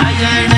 Narayan